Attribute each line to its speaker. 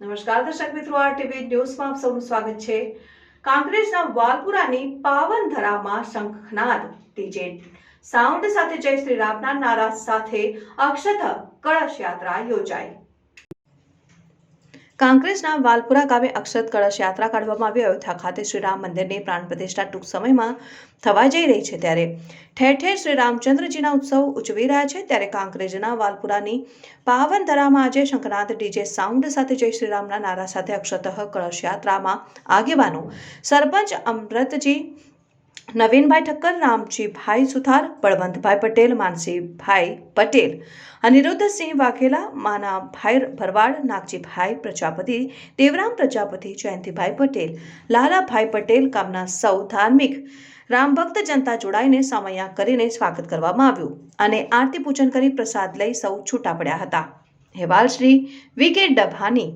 Speaker 1: નમસ્કાર દર્શક મિત્રો, આ ટીવી ન્યૂઝમાં આપ સૌનું સ્વાગત છે. કાંકરેજના વાલપુરાની પાવન ધરામાં શંખનાદ ડીજે સાઉન્ડ સાથે જય શ્રી રામના નારા સાથે અક્ષત કળશ યાત્રા યોજાઈ. કાંકરેજના વાલપુરા ગામે અક્ષત કળશ યાત્રા કાઢવામાં આવી અયોધ્યા ખાતે શ્રી રામ મંદિરની પ્રાણ પ્રતિષ્ઠા ટૂંક સમયમાં થવા જઈ રહી છે ત્યારે. ઠેર ઠેર શ્રી રામચંદ્રજીના ઉત્સવ ઉજવી રહ્યા છે ત્યારે કાંકરેજના વાલપુરાની પાવન ધરામાં આજે શંકરનાથ ડીજે સાઉન્ડ સાથે જય શ્રીરામના નારા સાથે અક્ષત કળશ યાત્રામાં આગેવાનો. સરપંચ અમૃતજી નવીનભાઈ ઠક્કર રામજીભાઈ સુથાર, બળવંતભાઈ પટેલ, માનસીભાઈ પટેલ અનિરુદ્ધસિંહ વાઘેલા માનાભાઈ ભરવાડ, નાગજીભાઈ પ્રજાપતિ, દેવરામ પ્રજાપતિ, જયંતિભાઈ પટેલ, લાલાભાઈ પટેલ ગામના સૌ ધાર્મિક રામભક્ત જનતા જોડાઈને સામૈયા કરીને સ્વાગત કરવામાં આવ્યું અને આરતી પૂજન કરી પ્રસાદ લઈ સૌ છૂટા પડ્યા હતા. હેવાલ શ્રી વી ડભાની